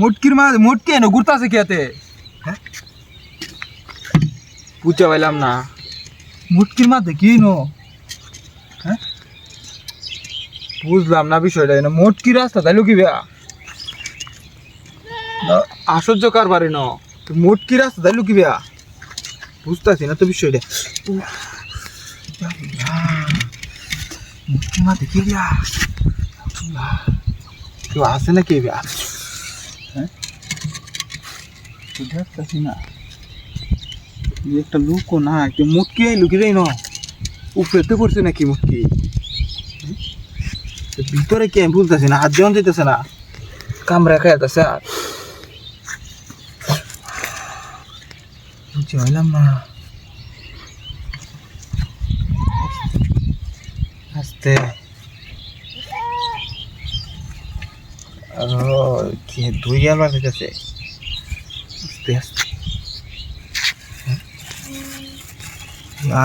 মুটকির মা মুটকি এনে ঘুরতাছে খেতে বুঝতে পারলাম না মুটকির মা দেখি নো বুঝলাম না বিষয়টা এনে মুটকি রাস্তা তাইলো কি আশ্চর্য কারবারে ন। মুটকি রাস্তা? তাইলো কি বেয়া বুঝতাছি না তো বিষয়টা। দেখি বেয়া কেউ আছে না কে বেয়া হ্যাঁ না। একটা লুকো না একটা মুটকি লুকি রে ন। উপরেতে পড়ছে নাকি মুটকি? ভিতরে কি আমি বুঝতেছি না। হাত যেমন যেতেছে না। কামড়া খাই যাচ্ছে আর। বুঝতে পারলাম না। আস্তে। কি দুই আবার যেতেছে আস্তে আস্তে।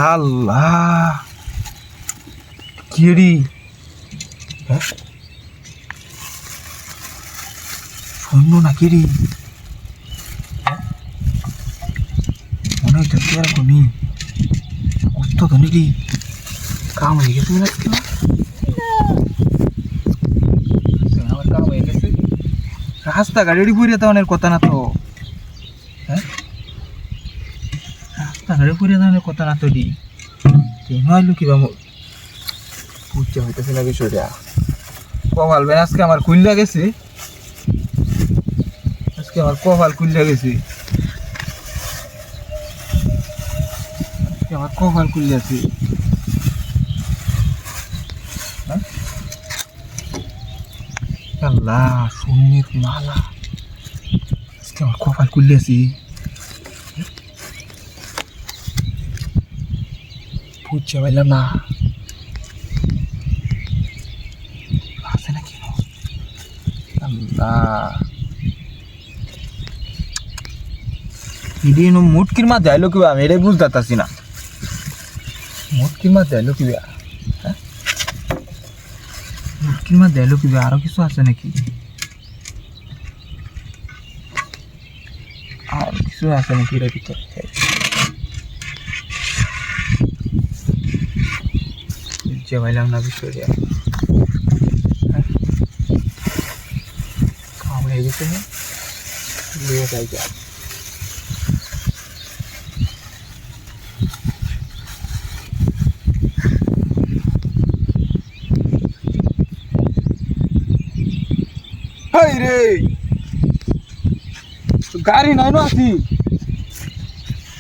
আল্লাহ। কিরি হ্যাঁ? শূন্য না কিরি হইতেছে এরকমই কত তো নাকি কাম হয়ে গেছে না আজকে আমার কাম হয়ে গেছে রাস্তা গাড়ি পুরিয়ে দেওয়ানের কথা না তো হ্যাঁ রাস্তা গাড়ি পুরিয়ে দেওয়ানের কথা না তো দি কেন আইলো কিবা মোর বুঝতে হইতেছে না বিষয়টা কপাল ভাই আজকে আমার কুল্লা গেছে আজকে আমার কপাল কুল্লা গেছে আমার কপাল কুল্লা আছে। হ্যাঁ? আল্লাহ শূন্যের মালা। আজকে আমার কপাল কুল্লা আছে। বুঝতে পারলাম না। আছে নাকি? আল্লাহ। ইডিনো মুটকির মা যাইলো কি আমি এটাই বুঝতে পারতাছি না। মুটকির মা যাইলো কি হ্যাঁ মুটকির মা যাইলো কি আরও কিছু আছে নাকি? আর কিছু আছে নাকি এর ভিতরে বুঝতে পারলাম না বিষয়টা হ্যাঁ কাম হয়ে গেছে না? নিয়ে যাই যা হাই রে। গাড়ি নাই না আছি।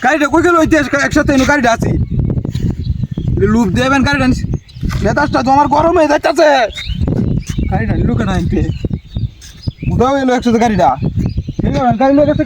গাড়িটা কই গেল? হইতে একসাথে গাড়িটা আছি। লুপ দেবেন গাড়িটা নেতাসটা তোমার গরম হয়ে যাচ্ছে গাড়িটা লুকে নাই এলো একসাথে গাড়িটা। গাড়ি লোক আছে